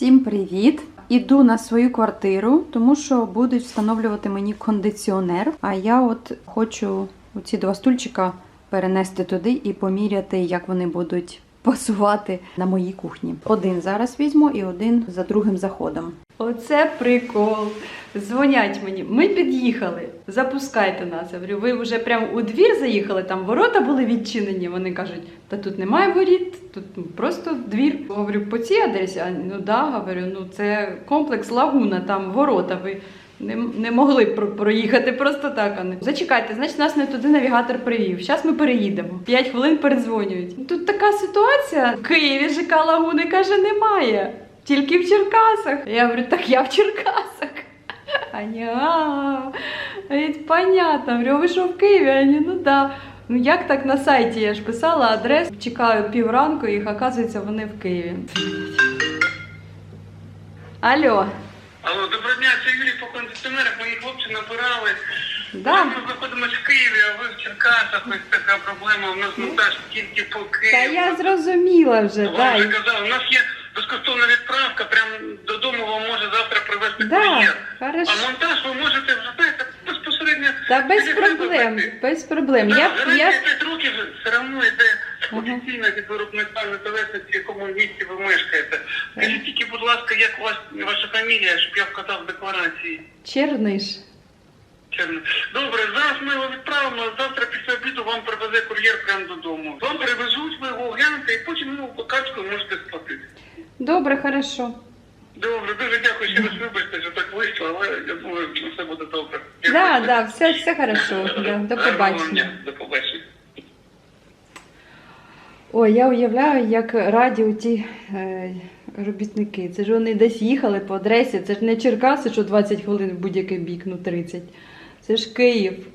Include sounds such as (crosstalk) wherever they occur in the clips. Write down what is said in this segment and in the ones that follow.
Всім привіт! Іду на свою квартиру, тому що будуть встановлювати мені кондиціонер. А я от хочу ці два стульчика перенести туди і поміряти, як вони будуть пасувати на моїй кухні. Один зараз візьму і один за другим заходом. Оце прикол. Дзвонять мені. Ми під'їхали. Запускайте нас. Я говорю, ви вже прямо у двір заїхали, там ворота були відчинені. Вони кажуть, та тут немає воріт, тут ну, просто двір. Говорю, по цій адресі, а ну да, говорю, ну це комплекс Лагуна, там ворота. Ви не, не могли про- проїхати просто так. А не зачекайте, значить нас не туди навігатор привів. Зараз ми переїдемо. П'ять хвилин передзвонюють. Тут така ситуація. В Києві ЖК Лагуни каже, немає. Тільки в Черкасах. Я говорю, так я в Черкасах. Ані, а, понятно. Говорю, ви що в Києві? Ані, ну да. Ну як так на сайті я ж писала адрес, чекаю півранку, їх оказується вони в Києві. Алло, Алло, доброго дня, це Юрій по кондиціонерах. Мої хлопці набирали. да? Ми знаходимося в Києві, а ви в Черкасах. Ось така проблема. У нас монтаж тільки по Києву. Та я зрозуміла вже, Вам да. казав, у нас є безкоштовна відправка, прямо додому вам може завтра привезти Да, кур'єр. А монтаж ви можете вже знаєте, безпосередньо. Та без проблем, себе без проблем. Да, Я, гарантія я, 5 років все одно йде офіційно від виробника незалежності, в якому місті ви мешкаєте. Скажіть тільки, будь ласка, як у вас ваша фамілія, щоб я вказав в декларації. Черниш. Добре, зараз ми його відправимо, а завтра після обіду вам привезе кур'єр прямо додому. Вам привезуть, ви його оглянете і потім ну, по можете. Добре, хорошо. Добре, дуже дякую, що ви вибачте, що так вийшло, але я думаю, що все буде добре. Да, да, все, все хорошо. Да, до побачення. До побачення. Ой, я уявляю, як раді ті е, робітники. Це ж вони десь їхали по адресі. Це ж не Черкаси, що 20 хвилин в будь-який бік, ну 30. Це ж Київ.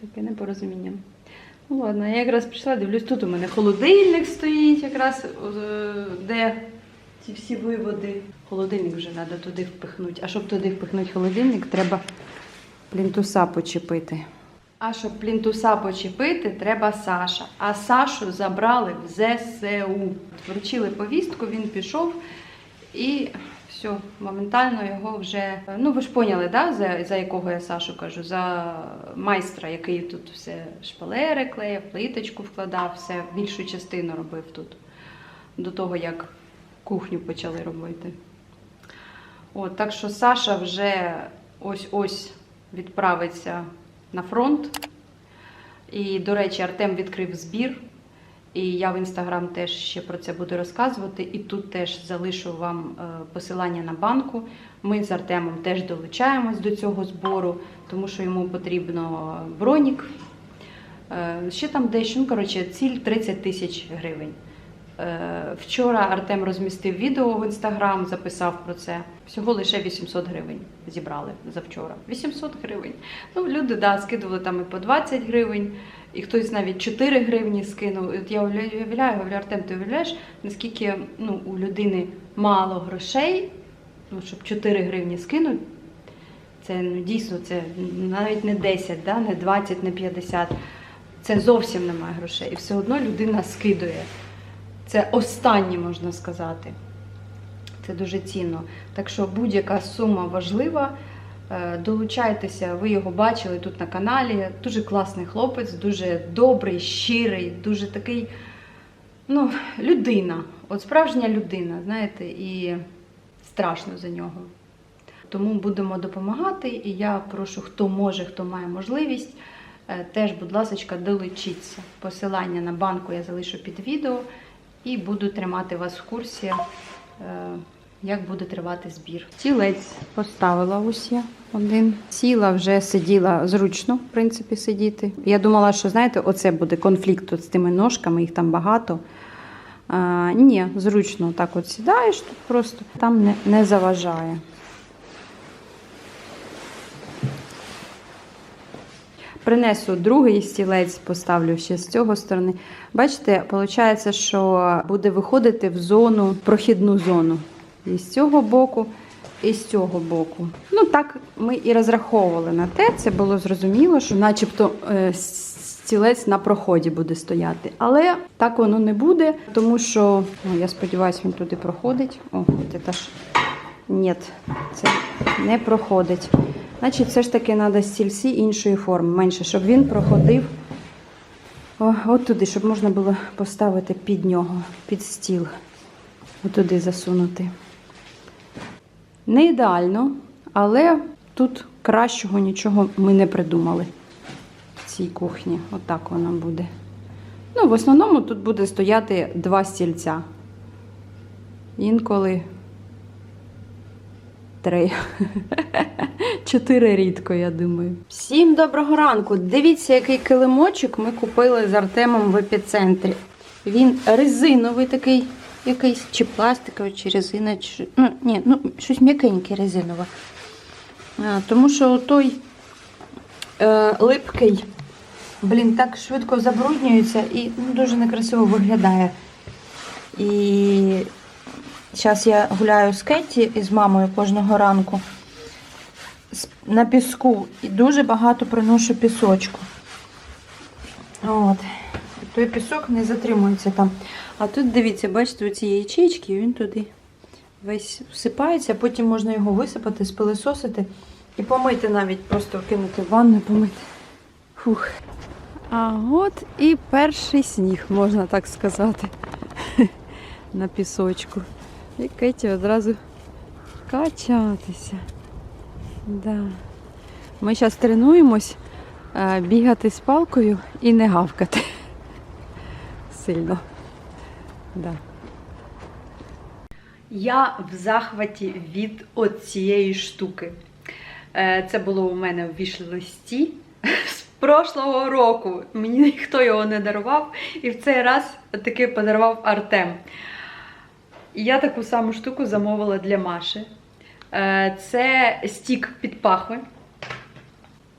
Таке непорозуміння. Ну ладно, я якраз прийшла, дивлюсь, тут у мене холодильник стоїть, якраз е, де ці всі виводи. Холодильник вже треба туди впихнути. А щоб туди впихнути холодильник, треба плінтуса почепити. А щоб плінтуса почепити, треба Саша. А Сашу забрали в ЗСУ. Вручили повістку, він пішов і все, моментально його вже. Ну, ви ж поняли, да, за, за якого я Сашу кажу? За майстра, який тут все шпалери клеїв, плиточку вкладав, все більшу частину робив тут. До того, як кухню почали робити. От, так що Саша вже ось-ось відправиться на фронт. І, до речі, Артем відкрив збір. І я в інстаграм теж ще про це буду розказувати. І тут теж залишу вам е, посилання на банку. Ми з Артемом теж долучаємось до цього збору, тому що йому потрібно бронік. Е, Ще там дещо, ну коротше, ціль 30 тисяч гривень. Е, Вчора Артем розмістив відео в інстаграм, записав про це. Всього лише 800 гривень зібрали завчора. 800 гривень. Ну, люди да, скидували там і по 20 гривень, і хтось навіть 4 гривні скинув. От я уявляю, говорю, Артем, ти уявляєш, наскільки ну, у людини мало грошей, ну, щоб 4 гривні скинути. Це ну, дійсно це навіть не 10, да, не 20, не 50. Це зовсім немає грошей. І все одно людина скидує. Це останнє можна сказати. Це дуже цінно. Так що будь-яка сума важлива. Е, Долучайтеся, ви його бачили тут на каналі. Дуже класний хлопець, дуже добрий, щирий, дуже такий, ну, людина. От справжня людина, знаєте, і страшно за нього. Тому будемо допомагати. І я прошу, хто може, хто має можливість, е, теж, будь ласка, долучіться. Посилання на банку я залишу під відео і буду тримати вас в курсі, е, як буде тривати збір. Стілець поставила ось я один. Сіла вже сиділа зручно, в принципі, сидіти. Я думала, що знаєте, оце буде конфлікт з тими ножками, їх там багато. А, ні, зручно так от сідаєш тут просто, там не, не заважає. Принесу другий стілець, поставлю ще з цього сторони. Бачите, виходить, що буде виходити в зону, прохідну зону. І з цього боку, і з цього боку. Ну так ми і розраховували на те. Це було зрозуміло, що начебто е, стілець на проході буде стояти. Але так воно не буде, тому що ну, я сподіваюся, він туди проходить. О, це ж ні, це не проходить. Значить, все ж таки треба стільці іншої форми, менше, щоб він проходив о, от туди, щоб можна було поставити під нього, під стіл. Отуди засунути. Не ідеально, але тут кращого нічого ми не придумали в цій кухні. Отак вона буде. Ну, в основному тут буде стояти два стільця. Інколи три. (laughs) Чотири рідко, я думаю. Всім доброго ранку. Дивіться, який килимочок ми купили з Артемом в епіцентрі. Він резиновий такий, якийсь, чи пластиковий, чи резина, чи. Ну, ні, ну, щось м'якеньке резинове. Тому що той е, липкий, блін, так швидко забруднюється і ну, дуже некрасиво виглядає. І зараз я гуляю з Кетті і з мамою кожного ранку на піску і дуже багато приношу пісочку. От. Той пісок не затримується там. А тут, дивіться, бачите, оці ячейки, він туди весь всипається, потім можна його висипати, спилисосити і помити навіть, просто кинути в ванну і помити. Фух. А от і перший сніг, можна так сказати, (laughs) на пісочку. І Кеті одразу качатися. Да. Ми зараз тренуємось е, бігати з палкою і не гавкати. Сильно. Да. Я в захваті від цієї штуки. Е, Це було у мене в віш-листі з прошлого року. Мені ніхто його не дарував, і в цей раз таки подарував Артем. Я таку саму штуку замовила для Маші. Е, Це стік під пахви.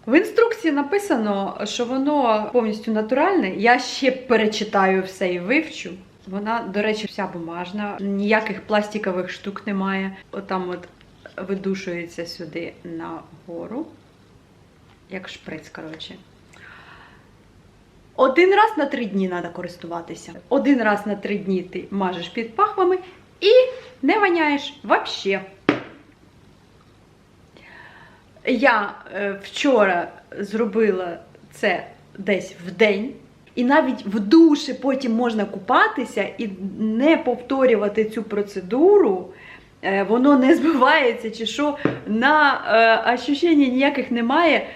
В інструкції написано, що воно повністю натуральне. Я ще перечитаю все і вивчу. Вона, до речі, вся бумажна, ніяких пластикових штук немає. Отам от видушується сюди нагору, як шприц, коротше. Один раз на три дні треба користуватися. Один раз на три дні ти мажеш під пахвами і не воняєш взагалі. Я е, вчора зробила це десь в день, і навіть в душі потім можна купатися і не повторювати цю процедуру. Е, Воно не збивається чи що, на е, ощущення ніяких немає,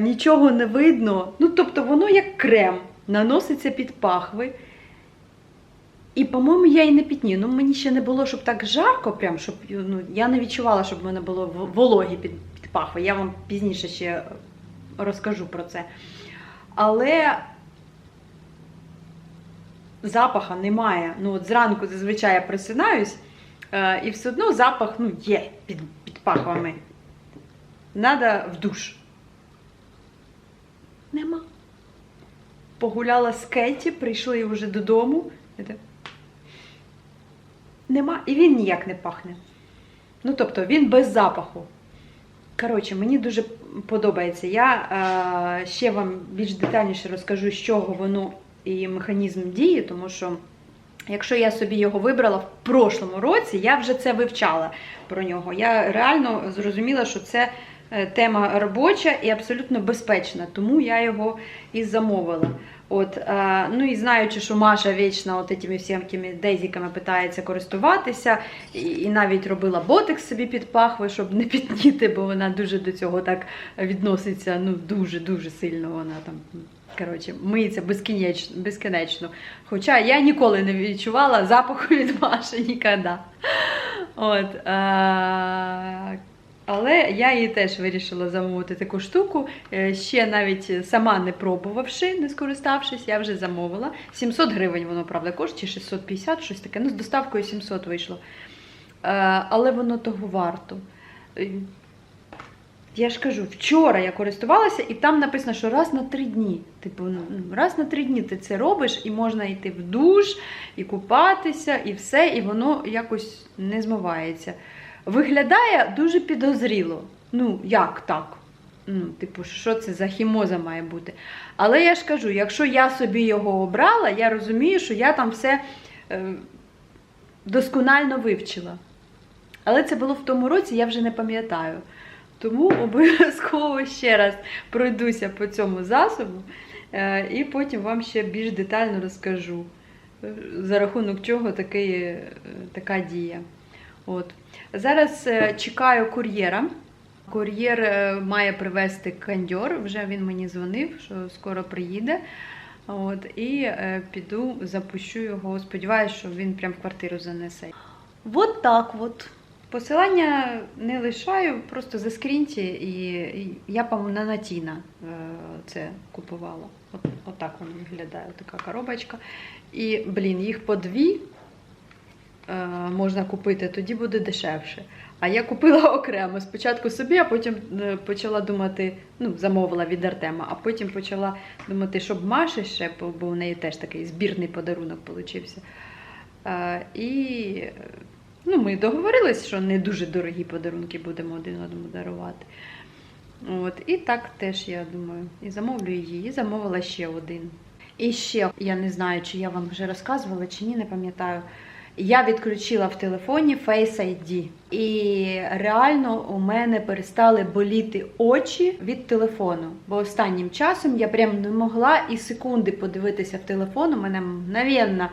нічого не видно. Ну, тобто воно як крем наноситься під пахви. І, по-моєму, я і не пітні. Ну, мені ще не було, щоб так жарко, прям, щоб ну, я не відчувала, щоб в мене було вологі під пахви. Я вам пізніше ще розкажу про це. Але запаха немає. Ну, от зранку зазвичай я просинаюсь, е, і все одно запах ну, є під, під пахвами. Надо в душ. Нема. Погуляла з Кеті, прийшли вже додому. Нема. І він ніяк не пахне. Ну, тобто, він без запаху. Коротше, мені дуже подобається. Я е, ще вам більш детальніше розкажу, з чого воно і механізм дії, тому що. Якщо я собі його вибрала в прошлому році, я вже це вивчала про нього. Я реально зрозуміла, що це е, тема робоча і абсолютно безпечна, тому я його і замовила. От, е, ну і знаючи, що Маша вічно от цими всіми дезіками питається користуватися, і, і навіть робила ботекс собі під пахви, щоб не підніти, бо вона дуже до цього так відноситься, ну дуже-дуже сильно вона там. Коротше, миється безкінечно, безкінечно. Хоча я ніколи не відчувала запаху від Маші ніколи. От, е- але я їй теж вирішила замовити таку штуку. Е, Ще навіть сама не пробувавши, не скориставшись, я вже замовила. 700 гривень воно, правда, коштує, 650, щось таке. Ну, з доставкою 700 вийшло. Е, Але воно того варто. Е, Я ж кажу, вчора я користувалася, і там написано, що раз на три дні. Типу, ну, раз на три дні ти це робиш, і можна йти в душ, і купатися, і все, і воно якось не змивається. Виглядає дуже підозріло. Ну, як так? ну, типу, що це за хімоза має бути. Але я ж кажу, якщо я собі його обрала, я розумію, що я там все е, досконально вивчила. Але це було в тому році, я вже не пам'ятаю. Тому обов'язково ще раз пройдуся по цьому засобу е, і потім вам ще більш детально розкажу, е, за рахунок чого такий, е, така дія. От. Зараз е, чекаю кур'єра. Кур'єр е, має привезти кандьор, вже він мені дзвонив, що скоро приїде. От, і е, піду, запущу його. Сподіваюся, що він прям в квартиру занесе. От так от. Посилання не лишаю, просто заскріньте, і, і я, по-моєму, на Натіна це купувала. От, от так воно виглядає, така коробочка. І, блін, їх по дві можна купити, тоді буде дешевше. А я купила (laughs) окремо спочатку собі, а потім е, почала думати, ну, замовила від Артема, а потім почала думати, щоб Маші ще, бо у неї теж такий збірний подарунок получився. Е, і е, ну, ми договорились, що не дуже дорогі подарунки будемо один одному дарувати. От, і так теж я думаю, і замовлю її, і замовила ще один. І ще я не знаю, чи я вам вже розказувала, чи ні, не пам'ятаю. Я відключила в телефоні Face ID. І реально у мене перестали боліти очі від телефону. Бо останнім часом я прям не могла і секунди подивитися в телефон. У мене мгновенно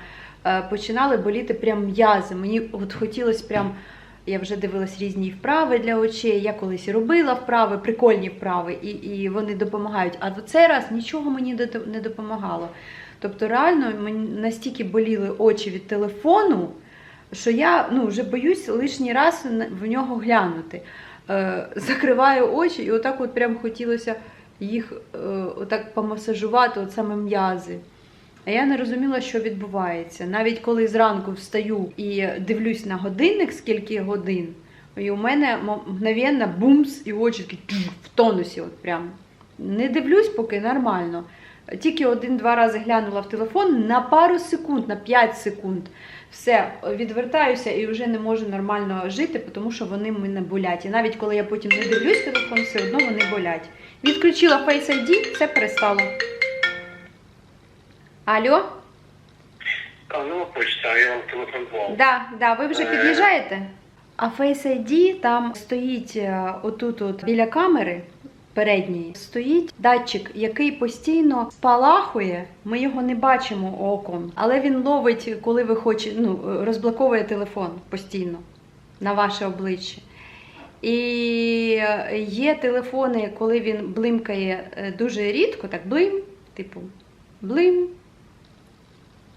е, починали боліти прям м'язи. Мені от хотілося прям. Я вже дивилась різні вправи для очей. Я колись робила вправи, прикольні вправи, і, і вони допомагають. А в цей раз нічого мені не допомагало. Тобто, реально мені настільки боліли очі від телефону, що я ну, вже боюсь лишній раз в нього глянути. Е, (laughs) закриваю очі, і отак от прям хотілося їх е, отак помасажувати, от саме м'язи. А я не розуміла, що відбувається. Навіть коли зранку встаю і дивлюсь на годинник, скільки годин, і у мене мгновенно бумс, і очі такі в тонусі. От прям. Не дивлюсь, поки нормально. Тільки один-два рази глянула в телефон на пару секунд, на 5 секунд. Все, відвертаюся і вже не можу нормально жити, тому що вони мене болять. І навіть коли я потім не дивлюсь телефон, все одно вони болять. Відключила Face ID, все перестало. Алло? Алло, почта, я вам телефонував. Да, да, ви вже Е. під'їжджаєте? А Face ID там стоїть е, отут, от біля камери передньої, стоїть датчик, який постійно спалахує. Ми його не бачимо оком, але він ловить, коли ви хочете, ну, розблоковує телефон постійно на ваше обличчя. І е, є телефони, коли він блимкає е, дуже рідко, так блим, типу блим,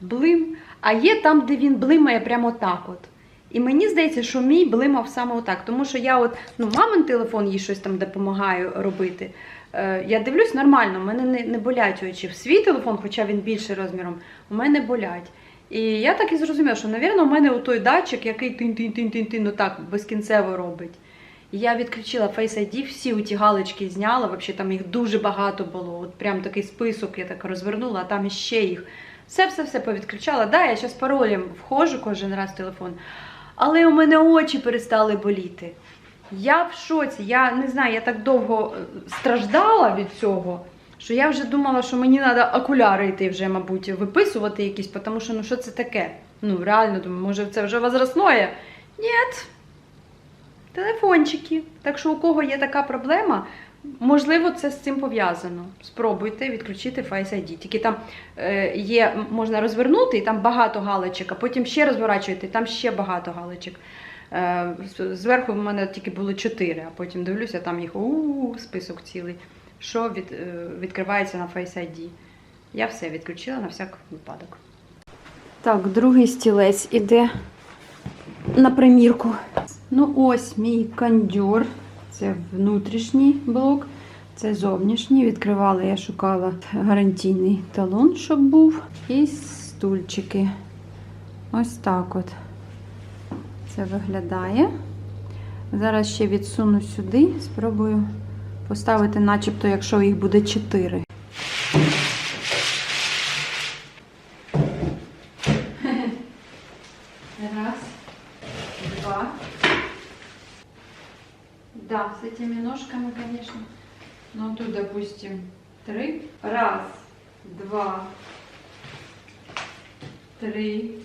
блим. А є там, де він блимає прямо так от. І мені здається, що мій блимав саме отак. Тому що я от, ну, мамин телефон їй щось там допомагаю робити. Е, я дивлюсь нормально, в мене не, не болять очі. В свій телефон, хоча він більше розміром, у мене болять. І я так і зрозуміла, що, напевно, у мене той датчик, який тин-тин-тин-тин-тин, отак безкінцево робить. І я відключила Face ID, всі ті галочки зняла, взагалі там їх дуже багато було. От прям такий список я так розвернула, а там іще їх. Все-все-все повідключала. Да, я зараз паролем входжу кожен раз в телефон. Але у мене очі перестали боліти. Я в шоці, я не знаю, я так довго е, страждала від цього, що я вже думала, що мені треба окуляри йти вже, мабуть, виписувати якісь, тому що ну що це таке? Ну, реально думаю, може це вже возрастное? Ні. Телефончики. Так що у кого є така проблема, можливо, це з цим пов'язано. Спробуйте відключити Face ID. Тільки там е, є, можна розвернути, і там багато галочок, а потім ще розворачуєте, і там ще багато галочок. Е, зверху в мене тільки було 4, а потім дивлюся, там їх у список цілий. Що від, е, відкривається на Face ID. Я все відключила на всяк випадок. Так, другий стілець іде на примірку. Ну, ось мій кондьор. Це внутрішній блок, це зовнішній. Відкривала, я шукала гарантійний талон, щоб був. І стульчики. Ось так от. Це виглядає. Зараз ще відсуну сюди, спробую поставити, начебто, якщо їх буде 4. Раз, два. Да, с этими ножками, конечно, Ну тут, допустим, три. Раз, два, три.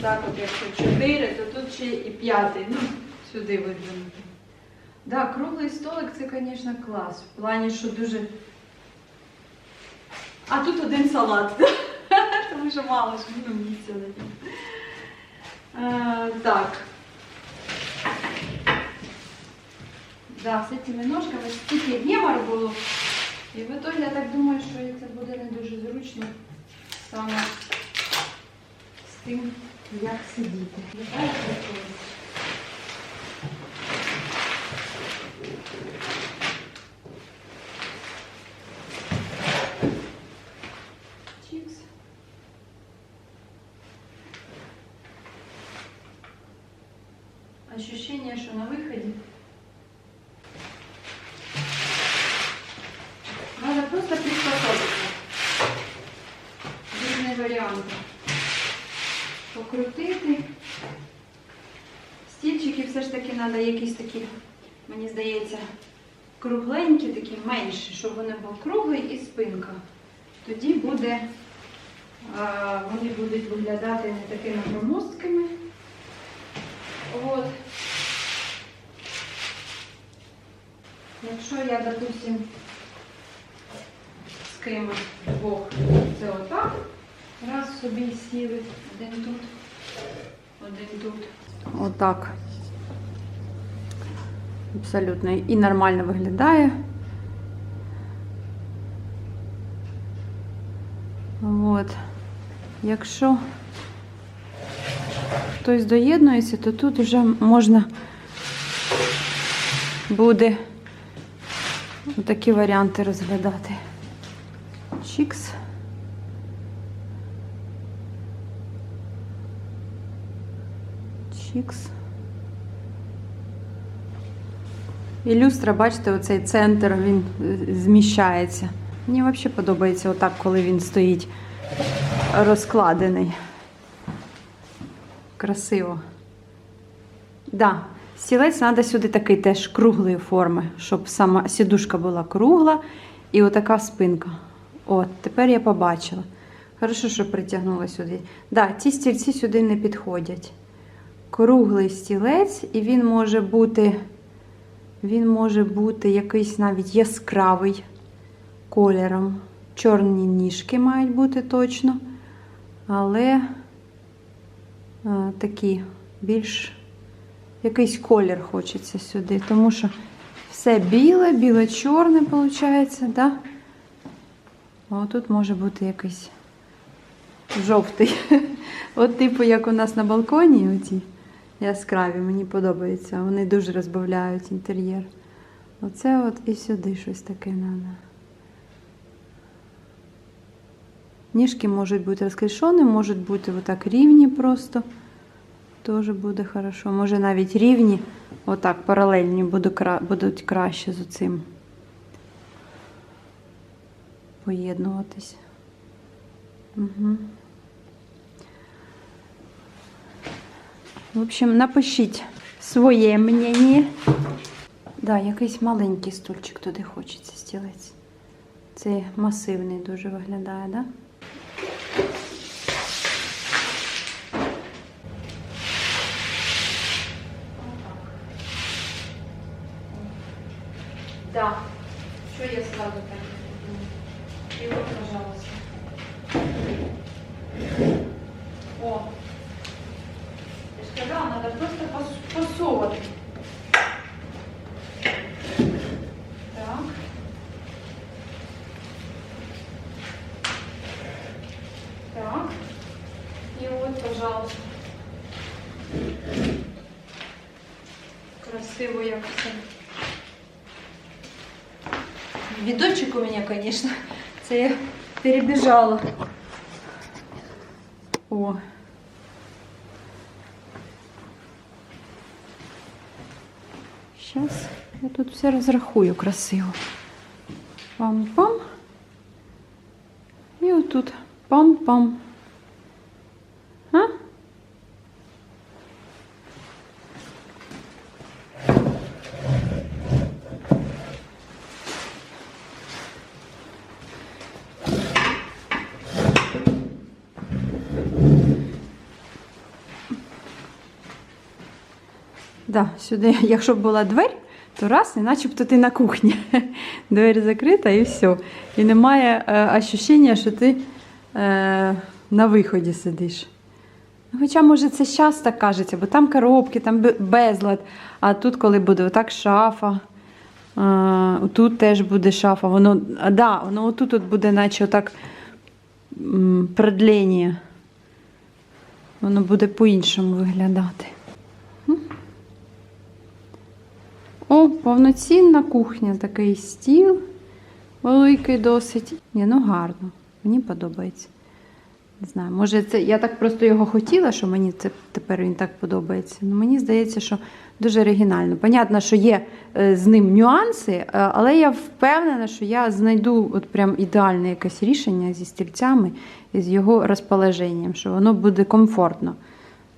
Так от якщо чотири, то тут ще і п'ятий. Ну, сюди видвинути. Да, круглий столик це, звісно, клас. В плані, що дуже. А тут один салат. (laughs) Тому що мало ж ну. Е, Так. Да, з цими ножками стільки гемор було. І в итоге я так думаю, що це буде не дуже зручно саме з тим, як сидіти. Все ж таки треба якісь такі, мені здається, кругленькі, такі менші, щоб вони був круглий і спинка. Тоді буде, а, вони будуть виглядати не такими громоздкими. От. Якщо я, допустим, з кимось двох, це отак. Раз собі сіли, один тут, один тут. Отак. Абсолютно. І нормально виглядає. От. Якщо хтось доєднується, то тут вже можна буде такі варіанти розглядати. Чікс. Чікс. І люстра, бачите, оцей центр він е, зміщається. Мені взагалі подобається отак, коли він стоїть розкладений. Красиво. Да, стілець треба сюди такий теж круглої форми, щоб сама сідушка була кругла і отака спинка. От, тепер я побачила. Хорошо, що притягнула сюди. Да, ці стільці сюди не підходять. Круглий стілець, і він може бути, він може бути якийсь навіть яскравий кольором. Чорні ніжки мають бути точно, але а, такі більш якийсь колір хочеться сюди, тому що все біле, біле-чорне виходить, да? А тут може бути якийсь жовтий. (laughs) От, типу, як у нас на балконі, оці яскраві, мені подобається. Вони дуже розбавляють інтер'єр. Оце от і сюди щось таке треба. Ніжки можуть бути розкришені, можуть бути отак рівні просто. Теж буде хорошо. Може навіть рівні, отак паралельні будуть, краще з цим поєднуватись. Угу. В общем, напишіть своє мнення. Да, якийсь маленький стульчик туди хочеться стілець. Цей масивний дуже виглядає, так? Да. Видочек у меня, конечно. Це я перебежала. О. Сейчас я тут все розрахую красиво. Пам-пам. І отут пам-пам. Да, сюди, (laughs) якщо б була двері, то раз, і начебто ти на кухні. (laughs) Двері закрита і все. І немає е, ощущення, що ти е, на виході сидиш. Ну, Хоча, може, це зараз так кажеться, бо там коробки, там безлад. А тут, коли буде отак шафа, е, тут теж буде шафа. Воно, да, воно отут от буде, наче отак продлення. Воно буде по-іншому виглядати. О, повноцінна кухня, такий стіл великий досить. Ні, ну гарно. Мені подобається. Не знаю, може, це я так просто його хотіла, що мені це тепер він так подобається. Ну, мені здається, що дуже оригінально. Понятно, що є е, з ним нюанси, е, але я впевнена, що я знайду от прям ідеальне якесь рішення зі стільцями і з його розположенням, що воно буде комфортно.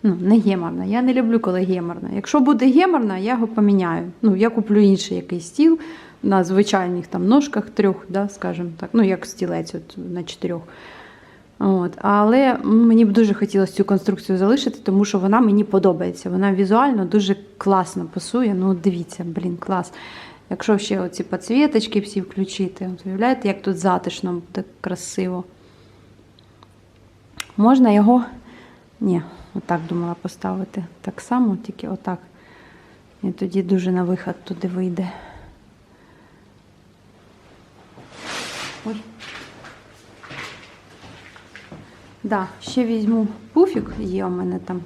Ну, не геморно. Я не люблю, коли геморно. Якщо буде геморно, я його поміняю. Ну, я куплю інший якийсь стіл на звичайних там ножках трьох, да, скажімо так, ну як стілець от, на чотирьох. От. Але мені б дуже хотілося цю конструкцію залишити, тому що вона мені подобається. Вона візуально дуже класно пасує. Ну, дивіться, блін, клас. Якщо ще оці підсвіточки всі включити, от уявляєте, як тут затишно буде красиво. Можна його. Ні, отак думала поставити. Так само, тільки отак. І тоді дуже на виход туди вийде. Ой. Да, ще візьму пуфік, є у мене там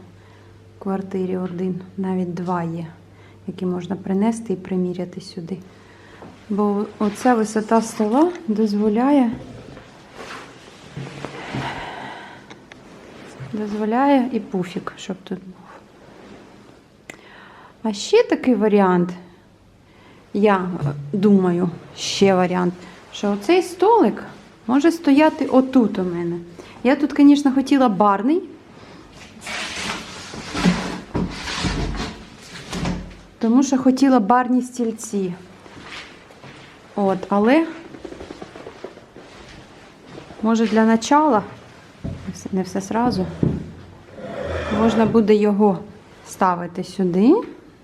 в квартирі один, навіть два є, які можна принести і приміряти сюди. Бо оця висота стола дозволяє дозволяє і пуфік, щоб тут був. А ще такий варіант, я думаю, ще варіант, що оцей столик може стояти отут у мене. Я тут, звісно, хотіла барний. Тому що хотіла барні стільці. От, але може для начала, не все- сразу, можна буде його ставити сюди,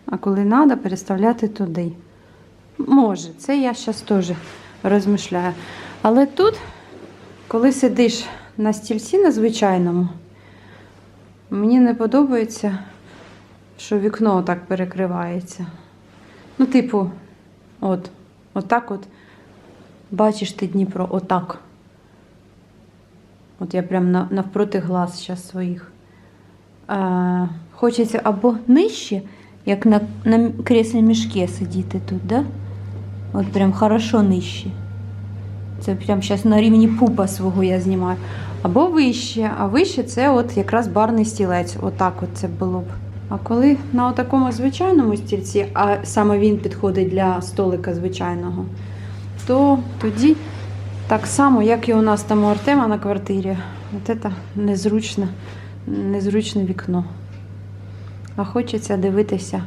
а коли треба, переставляти туди. Може, це я зараз теж розмишляю. Але тут, коли сидиш на стільці на звичайному, мені не подобається, що вікно так перекривається. Ну, типу, от, отак от бачиш ти Дніпро, отак. От я прям навпроти глаз зараз своїх. А, хочеться або нижче, як на, на креслі мішке сидіти тут, да? От прям хорошо нижче. Це прям зараз на рівні пупа свого я знімаю. Або вище, а вище це от якраз барний стілець. Отак от це було б. А коли на такому звичайному стільці, а саме він підходить для столика звичайного, то тоді так само, як і у нас там у Артема на квартирі, от це незручне, незручне вікно. А хочеться дивитися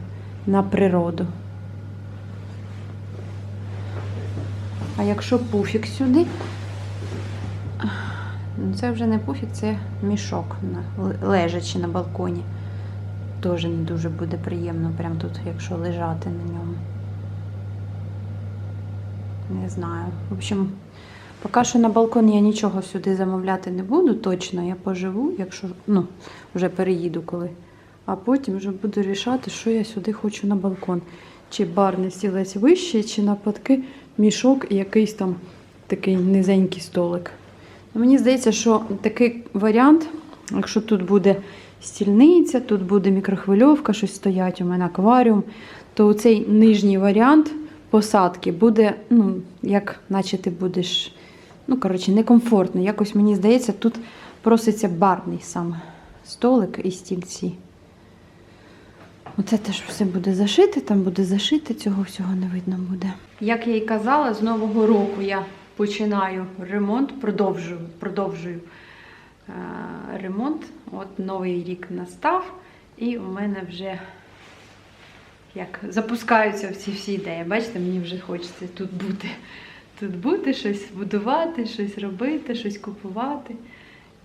на природу. А якщо пуфік сюди, ну це вже не пуфік, це мішок лежачи на балконі. Теж не дуже буде приємно, прям тут, якщо лежати на ньому. Не знаю. В общем, поки що на балкон я нічого сюди замовляти не буду, точно я поживу, якщо ну, вже переїду коли. А потім вже буду рішати, що я сюди хочу на балкон. Чи барний стілець вищий, чи навпаки мішок і якийсь там такий низенький столик. Мені здається, що такий варіант, якщо тут буде стільниця, тут буде мікрохвильовка, щось стоять, у мене акваріум, то цей нижній варіант посадки буде, ну, як наче ти будеш, ну, коротше, некомфортно. Якось мені здається, тут проситься барний саме столик і стільці. Оце теж все буде зашите, там буде зашите, цього всього не видно буде. Як я і казала, з Нового року я починаю ремонт, продовжую, продовжую е, ремонт. От новий рік настав, і у мене вже як запускаються всі всі ідеї. Бачите, мені вже хочеться тут бути. Тут бути, щось будувати, щось робити, щось купувати.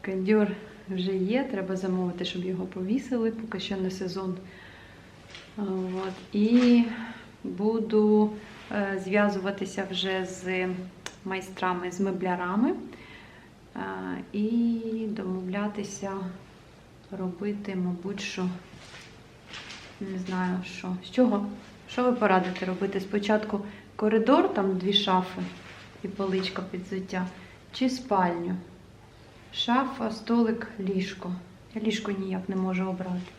Кондьор вже є, треба замовити, щоб його повісили, поки що не сезон. От. І буду е, зв'язуватися вже з майстрами, з меблярами і домовлятися робити, мабуть, що не знаю що. З чого? Що ви порадите робити? Спочатку коридор, там дві шафи і поличка під взуття, чи спальню? Шафа, столик, ліжко. Я ліжко ніяк не можу обрати.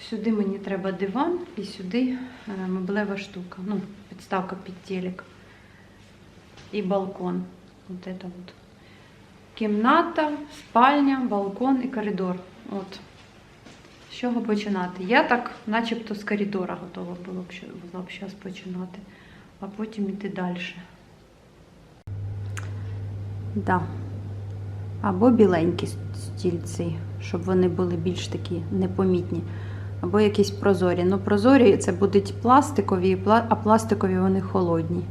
Сюди мені треба диван і сюди е, меблева штука. Ну, підставка під телек. І балкон. От це от. Кімната, спальня, балкон і коридор. От. З чого починати? Я так, начебто, з коридора готова була б зараз починати, а потім іти далі. Да. Або біленькі стільці, щоб вони були більш такі непомітні. Або якісь прозорі. Ну, прозорі це будуть пластикові, а пластикові вони холодні.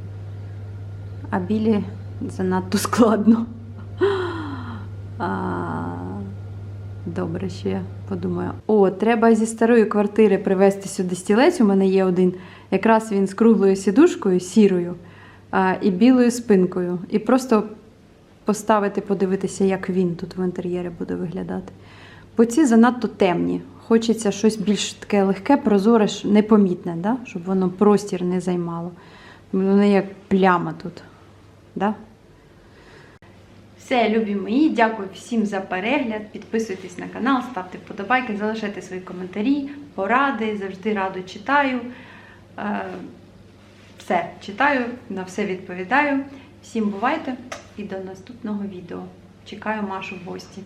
А білі занадто складно. (laughs) А, добре, ще я подумаю. О, треба зі старої квартири привезти сюди стілець. У мене є один. Якраз він з круглою сідушкою, сірою а, і білою спинкою. І просто поставити, подивитися, як він тут в інтер'єрі буде виглядати. Бо ці занадто темні. Хочеться щось більш таке легке, прозоре, непомітне, да? щоб воно простір не займало. Вони як пляма тут. Да? Все, любі мої, дякую всім за перегляд. Підписуйтесь на канал, ставте вподобайки, залишайте свої коментарі, поради. Завжди радо читаю. Е, Все, читаю, на все відповідаю. Всім бувайте і до наступного відео. Чекаю Машу в гості.